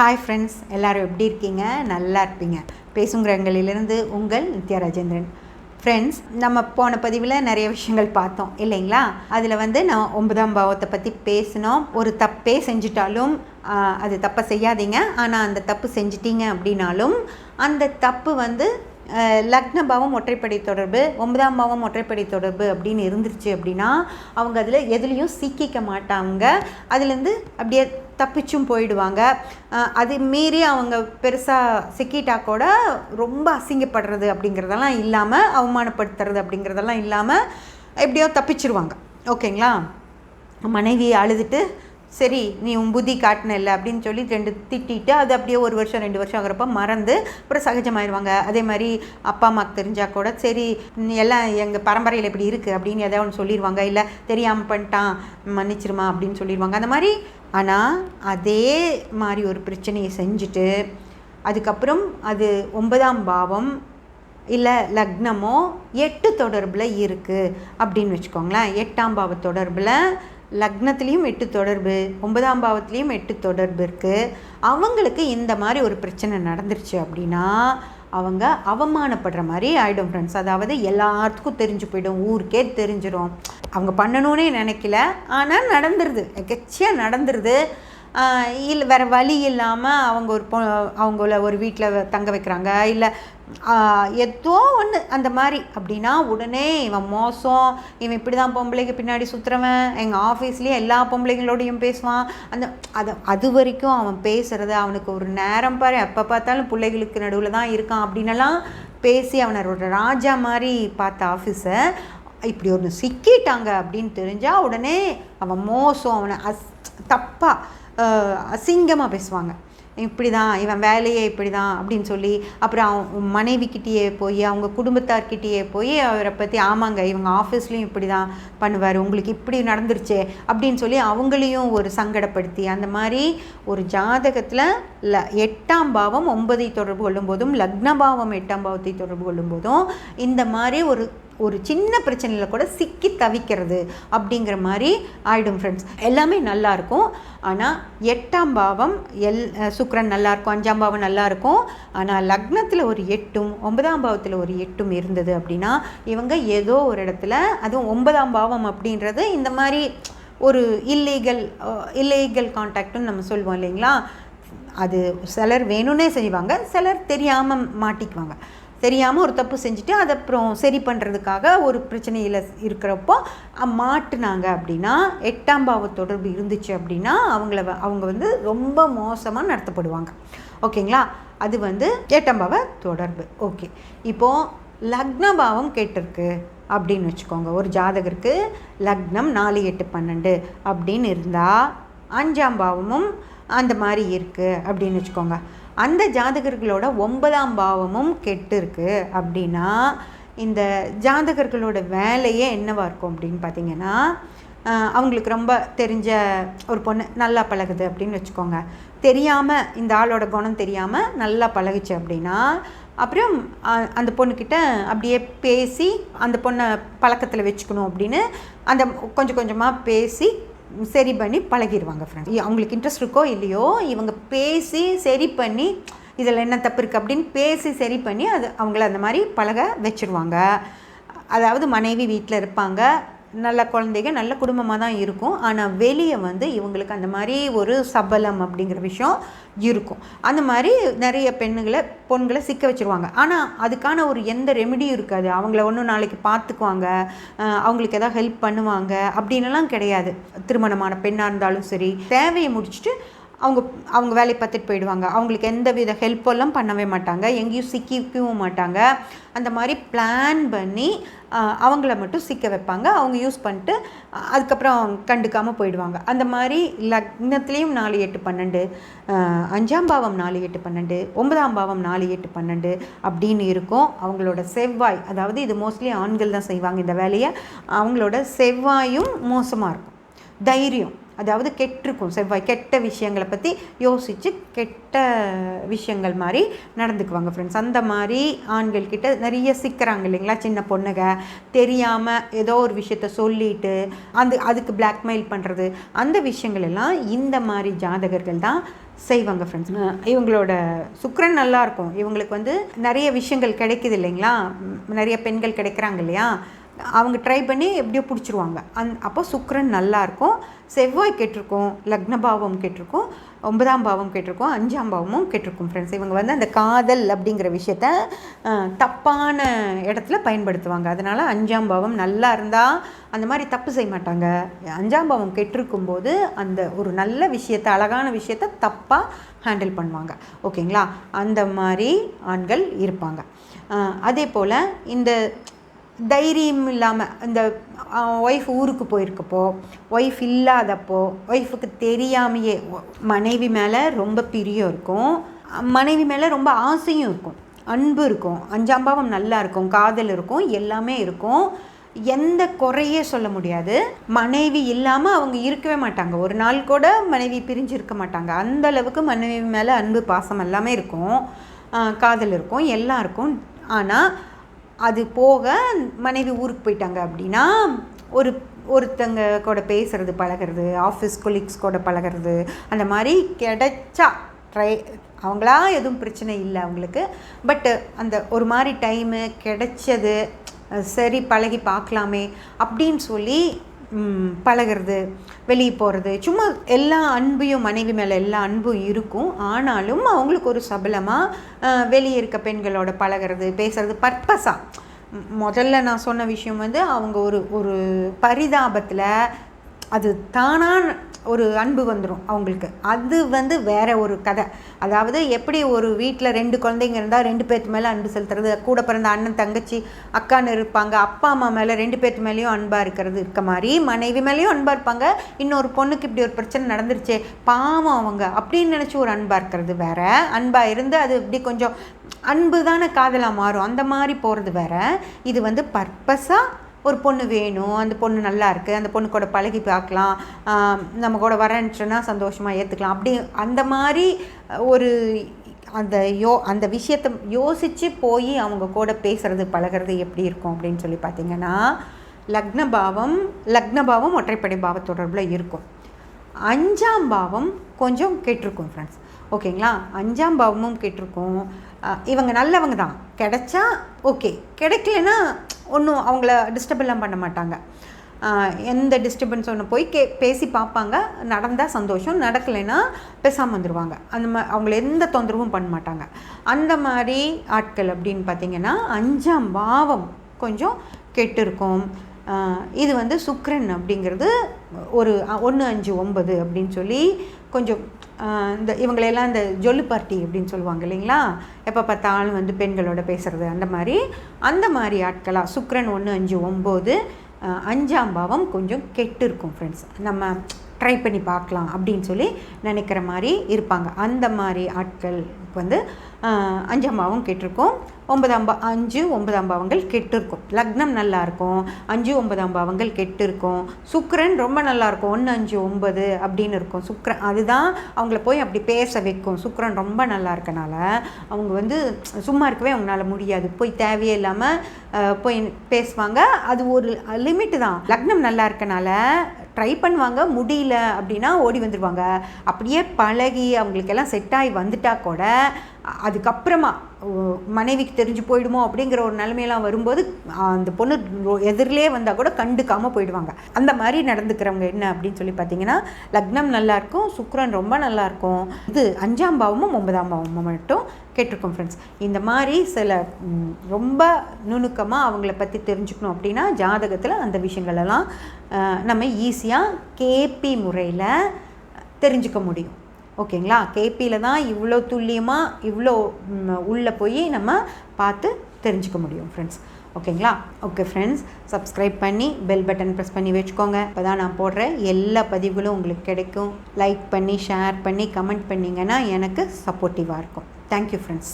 Hi friends எல்லோரும் எப்படி இருக்கீங்க? நல்லா இருப்பீங்க. பேசுங்கிறங்களிலிருந்து உங்கள் நித்யா ராஜேந்திரன். ஃப்ரெண்ட்ஸ் நம்ம போன பதிவில் நிறைய விஷயங்கள் பார்த்தோம் இல்லைங்களா? அதில் வந்து நான் ஒன்பதாம் பாவத்தை பற்றி பேசினோம். ஒரு தப்பே செஞ்சிட்டாலும் அது தப்பை செய்யாதீங்க. ஆனால் அந்த தப்பு செஞ்சிட்டீங்க அப்படின்னாலும் அந்த தப்பு வந்து லக்ன பாவம் ஒற்றைப்படை தொடர்பு ஒன்பதாம் பாவம் ஒற்றைப்படை தொடர்பு அப்படின்னு இருந்துருச்சு அப்படின்னா அவங்க அதில் எதுலேயும் சிக்கிக்க மாட்டாங்க. அதுலேருந்து அப்படியே தப்பிச்சும் போயிடுவாங்க. அது மீறி அவங்க பெருசாக சிக்கிட்டா கூட ரொம்ப அசிங்கப்படுறது அப்படிங்கிறதெல்லாம் இல்லாமல் அவமானப்படுத்துறது அப்படிங்கிறதெல்லாம் இல்லாமல் எப்படியோ தப்பிச்சிருவாங்க. ஓகேங்களா? மனைவி அழுதுட்டு சரி நீ உன் புத்தி காட்டினல அப்படின்னு சொல்லி ரெண்டு திட்டிட்டு அது அப்படியே ஒரு வருஷம் ரெண்டு வருஷம் ஆகிறப்ப மறந்து அப்புறம் சகஜமாயிடுவாங்க அதே மாதிரி அப்பா அம்மாவுக்கு தெரிஞ்சால் கூட சரி எல்லாம் எங்கள் பரம்பரையில் இப்படி இருக்குது அப்படின்னு எதாவது ஒன்று சொல்லிடுவாங்க இல்லை தெரியாமல் பண்ணிட்டான் மன்னிச்சிருமா அப்படின்னு சொல்லிடுவாங்க அந்த மாதிரி ஆனால் அதே மாதிரி ஒரு பிரச்சனையை செஞ்சுட்டு அதுக்கப்புறம் அது ஒன்பதாம் பாவம் இல்லை லக்னமோ எட்டு தொடர்பில் இருக்குது அப்படின்னு வச்சுக்கோங்களேன். எட்டாம் பாவ தொடர்பில் லக்னத்துலேயும் எட்டு தொடர்பு ஒன்பதாம் பாவத்துலேயும் எட்டு தொடர்பு இருக்குது அவங்களுக்கு இந்த மாதிரி ஒரு பிரச்சனை நடந்துருச்சு அப்படின்னா அவங்க அவமானப்படுற மாதிரி ஆகிடும் ஃப்ரெண்ட்ஸ் அதாவது எல்லாத்துக்கும் தெரிஞ்சு போயிடும் ஊருக்கே தெரிஞ்சிடும் அவங்க பண்ணணும்னே நினைக்கல ஆனால் நடந்துருது. எக்கச்சியாக நடந்துருது. இல்லை வேறு வழி இல்லாமல் அவங்க ஒரு பொ அவங்கள ஒரு வீட்டில் தங்க வைக்கிறாங்க. இல்லை ஏதோ ஒன்று அந்த மாதிரி. அப்படின்னா உடனே இவன் மோசம். இவன் இப்படி தான் பொம்பளைக்கு பின்னாடி சுற்றுறவன் எங்கள் ஆஃபீஸ்லேயே எல்லா பொம்பளைங்களோடையும் பேசுவான். அந்த அது அது வரைக்கும் அவன் பேசுகிறது அவனுக்கு ஒரு நேரம் பாரு. எப்போ பார்த்தாலும் பிள்ளைகளுக்கு நடுவில் தான் இருக்கான் அப்படின்னலாம் பேசி அவனை ஒரு ராஜா மாதிரி பார்த்த ஆஃபீஸை இப்படி ஒன்று சிக்கிட்டாங்க அப்படின்னு தெரிஞ்சால் உடனே அவன் மோசம். அவனை அஸ் தப்பாக அசிங்கமாக பேசுவாங்க. இப்படி தான் இவன் வேலையே இப்படி தான் அப்படின்னு சொல்லி அப்புறம் அவன் மனைவிக்கிட்டேயே போய் அவங்க குடும்பத்தார்கிட்டேயே போய் அவரை பற்றி ஆமாங்க இவங்க ஆஃபீஸ்லேயும் இப்படி தான் பண்ணுவார் உங்களுக்கு இப்படி நடந்துருச்சே அப்படின்னு சொல்லி அவங்களையும் ஒரு சங்கடப்படுத்தி அந்த மாதிரி ஒரு ஜாதகத்தில் ல எட்டாம் பாவம் ஒன்பதை தொடர்பு கொள்ளும்போதும் லக்ன பாவம் எட்டாம் பாவத்தை தொடர்பு கொள்ளும்போதும் இந்த மாதிரி ஒரு ஒரு சின்ன பிரச்சனையில் கூட சிக்கி தவிக்கிறது அப்படிங்கிற மாதிரி ஆயிடும் ஃப்ரெண்ட்ஸ் எல்லாமே நல்லா இருக்கும். ஆனால் எட்டாம் பாவம் எல் சுக்கரன் நல்லாயிருக்கும் அஞ்சாம் பாவம் நல்லாயிருக்கும் ஆனால் லக்னத்தில் ஒரு எட்டும் ஒன்பதாம் பாவத்தில் ஒரு எட்டும் இருந்தது அப்படின்னா இவங்க ஏதோ ஒரு இடத்துல அதுவும் ஒன்பதாம் பாவம் அப்படின்றது இந்த மாதிரி ஒரு இல்லீகல் இல்லீகல் கான்டாக்ட்னு நம்ம சொல்லுவோம் இல்லைங்களா? அது சிலர் வேணும்னே செய்வாங்க சிலர் தெரியாமல் மாட்டிக்குவாங்க. தெரியாமல் ஒரு தப்பு செஞ்சுட்டு அதை அப்புறம் சரி பண்ணுறதுக்காக ஒரு பிரச்சனையில் இருக்கிறப்போ மாட்டினாங்க அப்படின்னா எட்டாம் பாவ தொடர்பு இருந்துச்சு அப்படின்னா அவங்கள வ- அவங்க வந்து ரொம்ப மோசமாக நடத்தப்படுவாங்க. ஓகேங்களா? அது வந்து எட்டாம் பாவ தொடர்பு. ஓகே. இப்போது லக்ன பாவம் கேட்டிருக்கு அப்படின்னு வச்சுக்கோங்க. ஒரு ஜாதகருக்கு லக்னம் நாலு எட்டு பன்னெண்டு அப்படின்னு இருந்தால் அஞ்சாம் பாவமும் அந்த மாதிரி இருக்குது அப்படின்னு வச்சுக்கோங்க. அந்த ஜாதகர்களோட ஒன்பதாம் பாவமும் கெட்டு இருக்குது அப்படின்னா இந்த ஜாதகர்களோட வேலையே என்னவா இருக்கும் அப்படின்னு பார்த்தீங்கன்னா அவங்களுக்கு ரொம்ப தெரிஞ்ச ஒரு பொண்ணு நல்லா பழகுது அப்படின்னு வச்சுக்கோங்க. தெரியாமல் இந்த ஆளோட குணம் தெரியாமல் நல்லா பழகுச்சு அப்படின்னா அப்புறம் அ- அந்த பொண்ணுக்கிட்ட அப்படியே பேசி அந்த பொண்ணை பழக்கத்தில் வச்சுக்கணும் அப்படின்னு அந்த கொஞ்சம் கொஞ்சமாக பேசி சரி பண்ணி பழகிடுவாங்க ஃப்ரெண்ட்ஸ் அவங்களுக்கு இன்ட்ரெஸ்ட் இருக்கோ இல்லையோ இவங்க பேசி சரி பண்ணி இதில் என்ன தப்பு இருக்குது அப்படின்னு பேசி சரி பண்ணி அது அவங்கள அந்த மாதிரி பழக வச்சுருவாங்க. அதாவது மனைவி வீட்டில் இருப்பாங்க. நல்ல குழந்தைங்க நல்ல குடும்பமாக தான் இருக்கும். ஆனால் வெளியே வந்து இவங்களுக்கு அந்த மாதிரி ஒரு சபலம் அப்படிங்கிற விஷயம் இருக்கும். அந்த மாதிரி நிறைய பெண்ணுகளை பொண்களை சிக்க வச்சுருவாங்க. ஆனால் அதுக்கான ஒரு எந்த ரெமெடியும் இருக்காது. அவங்கள ஒன்றும் நாளைக்கு பார்த்துக்குவாங்க அவங்களுக்கு எதாவது ஹெல்ப் பண்ணுவாங்க. அப்படின்லாம் கிடையாது. திருமணமான பெண்ணாக இருந்தாலும் சரி தேவையை முடிச்சுட்டு அவங்க அவங்க வேலையை பார்த்துட்டு போயிடுவாங்க. அவங்களுக்கு எந்த வித ஹெல்ப்பெல்லாம் பண்ணவே மாட்டாங்க. எங்கேயும் சிக்கிக்கவும் மாட்டாங்க. அந்த மாதிரி பிளான் பண்ணி அவங்கள மட்டும் சிக்க வைப்பாங்க. அவங்க யூஸ் பண்ணிட்டு அதுக்கப்புறம் கண்டுக்காமல் போயிடுவாங்க. அந்த மாதிரி லக்னத்துலேயும் நாலு எட்டு பன்னெண்டு அஞ்சாம் பாவம் நாலு எட்டு பன்னெண்டு ஒன்பதாம் பாவம் நாலு எட்டு பன்னெண்டு அப்படின்னு இருக்கும். அவங்களோட செவ்வாய் அதாவது இது மோஸ்ட்லி ஆண்கள் தான் செய்வாங்க இந்த வேலையை. அவங்களோட செவ்வாயும் மோசமாக இருக்கும். தைரியம். அதாவது கெட்டிருக்கும் செவ்வாய் கெட்ட விஷயங்களை பற்றி யோசித்து கெட்ட விஷயங்கள் மாதிரி நடந்துக்குவாங்க ஃப்ரெண்ட்ஸ் அந்த மாதிரி ஆண்கள் கிட்ட நிறைய சிக்கிறாங்க இல்லைங்களா? சின்ன பொண்ணுங்க தெரியாமல் ஏதோ ஒரு விஷயத்த சொல்லிட்டு அந்த அதுக்கு பிளாக்மெயில் பண்ணுறது அந்த விஷயங்கள் எல்லாம் இந்த மாதிரி ஜாதகர்கள் தான் செய்வாங்க ஃப்ரெண்ட்ஸ் இவங்களோட சுக்கரன் நல்லா இருக்கும். இவங்களுக்கு வந்து நிறைய விஷயங்கள் கிடைக்குது இல்லைங்களா? நிறைய பெண்கள் கிடைக்கிறாங்க இல்லையா? அவங்க ட்ரை பண்ணி எப்படியோ பிடிச்சிருவாங்க. அந் அப்போ சுக்கரன் நல்லாயிருக்கும் செவ்வாய் கேட்டிருக்கும். லக்னபாவம் கேட்டிருக்கும். ஒன்பதாம் பாவம் கேட்டிருக்கும். அஞ்சாம் பாவமும் கேட்டிருக்கும் ஃப்ரெண்ட்ஸ் இவங்க வந்து அந்த காதல் அப்படிங்கிற விஷயத்த தப்பான இடத்துல பயன்படுத்துவாங்க. அதனால் அஞ்சாம் பாவம் நல்லா இருந்தால் அந்த மாதிரி தப்பு செய்ய மாட்டாங்க. அஞ்சாம் பாவம் கெட்டிருக்கும் போது அந்த ஒரு நல்ல விஷயத்த அழகான விஷயத்த தப்பாக ஹேண்டில் பண்ணுவாங்க. ஓகேங்களா அந்த மாதிரி ஆண்கள் இருப்பாங்க. அதே போல் இந்த தைரியம் இல்லாமல் இந்த ஒய்ஃப் ஊருக்கு போயிருக்கப்போ ஒய்ஃப் இல்லாதப்போ ஒய்ஃபுக்கு தெரியாமையே மனைவி மேலே ரொம்ப பிரியம் இருக்கும். மனைவி மேலே ரொம்ப ஆசையும் இருக்கும். அன்பு இருக்கும். அஞ்சாம் பாவம் நல்லா இருக்கும். காதல் இருக்கும். எல்லாமே இருக்கும். எந்த குறையே சொல்ல முடியாது. மனைவி இல்லாமல் அவங்க இருக்கவே மாட்டாங்க. ஒரு நாள் கூட மனைவி பிரிஞ்சு இருக்க மாட்டாங்க. அந்த அளவுக்கு மனைவி மேலே அன்பு பாசம் எல்லாமே இருக்கும். காதல் இருக்கும். எல்லாம் இருக்கும். ஆனால் அது போக மனைவி ஊருக்கு போயிட்டாங்க அப்படின்னா ஒரு ஒருத்தங்க கூட பேசுகிறது பழகிறது ஆஃபீஸ் கொலீக்ஸ் கூட பழகிறது அந்த மாதிரி கிடைச்சா ட்ரை அவங்களா எதுவும் பிரச்சனை இல்லை அவங்களுக்கு. பட்டு அந்த ஒரு மாதிரி டைமு கிடைச்சது சரி பழகி பார்க்கலாமே அப்படின்னு சொல்லி பழகிறது வெளியே போகிறது சும்மா எல்லா அன்பையும் மனைவி மேலே எல்லா அன்பும் இருக்கும். ஆனாலும் அவங்களுக்கு ஒரு சபலமாக வெளியே இருக்க பெண்களோட பழகிறது பேசுகிறது பர்பஸாக முதல்ல நான் சொன்ன விஷயம் வந்து அவங்க ஒரு ஒரு பரிதாபத்தில் அது தானாக ஒரு அன்பு வந்துடும் அவங்களுக்கு. அது வந்து வேற ஒரு கதை. அதாவது எப்படி ஒரு வீட்டில் ரெண்டு குழந்தைங்க இருந்தால் ரெண்டு பேர்த்து மேலே அன்பு செலுத்துறது கூட பிறந்த அண்ணன் தங்கச்சி அக்கான்னு இருப்பாங்க அப்பா அம்மா மேலே ரெண்டு பேர்த்து மேலேயும் அன்பாக இருக்கிறது இருக்க மாதிரி மனைவி மேலேயும் அன்பாக இருப்பாங்க. இன்னொரு பொண்ணுக்கு இப்படி ஒரு பிரச்சனை நடந்துருச்சு பாவம் அவங்க அப்படின்னு நினச்சி ஒரு அன்பாக இருக்கிறது வேற. அன்பாக இருந்து அது இப்படி கொஞ்சம் அன்பு தானே காதலாக மாறும். அந்த மாதிரி போகிறது வேற. இது வந்து பர்பஸாக ஒரு பொண்ணு வேணும் அந்த பொண்ணு நல்லா இருக்குது அந்த பொண்ணு கூட பழகி பார்க்கலாம் நம்ம கூட வரேன்னுச்சுன்னா சந்தோஷமாக ஏற்றுக்கலாம் அப்படி அந்த மாதிரி ஒரு அந்த யோ அந்த விஷயத்தை யோசித்து போய் அவங்க கூட பேசுகிறது பழகிறது எப்படி இருக்கும் அப்படின்னு சொல்லி பார்த்தீங்கன்னா லக்னபாவம் லக்னபாவம் ஒற்றைப்படை பாவ தொடர்பில் இருக்கும். அஞ்சாம் பாவம் கொஞ்சம் கெட்டிருக்கும் ஃப்ரெண்ட்ஸ் ஓகேங்களா அஞ்சாம் பாவமும் கெட்டிருக்கும். இவங்க நல்லவங்க தான். கிடைச்சா ஓகே கிடைக்கலன்னா ஒன்றும் அவங்கள டிஸ்டர்பெல்லாம் பண்ண மாட்டாங்க. எந்த டிஸ்டர்பன்ஸ் ஒன்று போய் கே பேசி பார்ப்பாங்க நடந்தால் சந்தோஷம் நடக்கலைன்னா பேசாமல் வந்துடுவாங்க அந்த மா அவங்கள எந்த தொந்தரவும் பண்ண மாட்டாங்க. அந்த மாதிரி ஆட்கள் அப்படின்னு பார்த்தீங்கன்னா அஞ்சாம் பாவம் கொஞ்சம் கெட்டிருக்கும். இது வந்து சுக்ரன் அப்படிங்கிறது ஒரு ஒன்று அஞ்சு ஒன்பது அப்படின்னு சொல்லி கொஞ்சம் இந்த இவங்களையெல்லாம் இந்த ஜொல்லு பார்ட்டி அப்படின்னு சொல்லுவாங்க இல்லைங்களா? எப்போ பார்த்தாலும் வந்து பெண்களோட பேசுகிறது அந்த மாதிரி. அந்த மாதிரி ஆட்களாக சுக்ரன் ஒன்று அஞ்சு ஒம்பது அஞ்சாம் பாவம் கொஞ்சம் கெட்டு இருக்கும் ஃப்ரெண்ட்ஸ் நம்ம ட்ரை பண்ணி பார்க்கலாம் அப்படின்னு சொல்லி நினைக்கிற மாதிரி இருப்பாங்க. அந்த மாதிரி ஆட்கள் வந்து அஞ்சாம் பாவம் கெட்டிருக்கும். ஒன்பதாம் பா அஞ்சு ஒன்பதாம் பாவங்கள் கெட்டிருக்கும். லக்னம் நல்லாயிருக்கும் அஞ்சு ஒன்பதாம் பாவங்கள் கெட்டிருக்கும். சுக்கரன் ரொம்ப நல்லாயிருக்கும் ஒன்று அஞ்சு ஒன்பது அப்படின்னு இருக்கும். சுக்கரன் அதுதான் அவங்கள போய் அப்படி பேச வைக்கும். சுக்கரன் ரொம்ப நல்லா இருக்கனால அவங்க வந்து சும்மா இருக்கவே அவங்களால முடியாது. போய் தேவையே இல்லாமல் போய் பேசுவாங்க. அது ஒரு லிமிட்டு தான். லக்னம் நல்லா இருக்கனால ட்ரை பண்ணுவாங்க முடியல அப்படின்னா ஓடி வந்துடுவாங்க அப்படியே பழகி அவங்களுக்கெல்லாம் செட் ஆகி வந்துட்டா கூட அதுக்கப்புறமா மனைவிக்கு தெரிஞ்சு போயிடுமோ அப்படிங்கிற ஒரு நிலைமையெல்லாம் வரும்போது அந்த பொண்ணு எதிரிலே வந்தால் கூட கண்டுக்காமல் போயிடுவாங்க. அந்த மாதிரி நடந்துக்கிறவங்க என்ன அப்படின்னு சொல்லி பார்த்தீங்கன்னா லக்னம் நல்லாயிருக்கும் சுக்ரன் ரொம்ப நல்லாயிருக்கும் இது அஞ்சாம் பாவமும் ஒன்பதாம் பாவமும் மட்டும் கேட்டிருக்கோம் ஃப்ரெண்ட்ஸ் இந்த மாதிரி சில ரொம்ப நுணுக்கமாக அவங்கள பற்றி தெரிஞ்சுக்கணும் அப்படின்னா ஜாதகத்தில் அந்த விஷயங்களெல்லாம் நம்ம ஈஸியாக கேபி முறையில் தெரிஞ்சுக்க முடியும். ஓகேங்களா? கேபியில் தான் இவ்வளோ துல்லியமாக இவ்வளோ உள்ளே போய் நம்ம பார்த்து தெரிஞ்சுக்க முடியும் ஃப்ரெண்ட்ஸ் ஓகேங்களா? ஓகே ஃப்ரெண்ட்ஸ் சப்ஸ்கிரைப் பண்ணி பெல் பட்டன் ப்ரெஸ் பண்ணி வச்சுக்கோங்க. இப்போ தான் நான் போடுற எல்லா பதிவுகளும் உங்களுக்கு கிடைக்கும். லைக் பண்ணி ஷேர் பண்ணி கமெண்ட் பண்ணிங்கன்னா எனக்கு சப்போர்ட்டிவாக இருக்கும். Thank you friends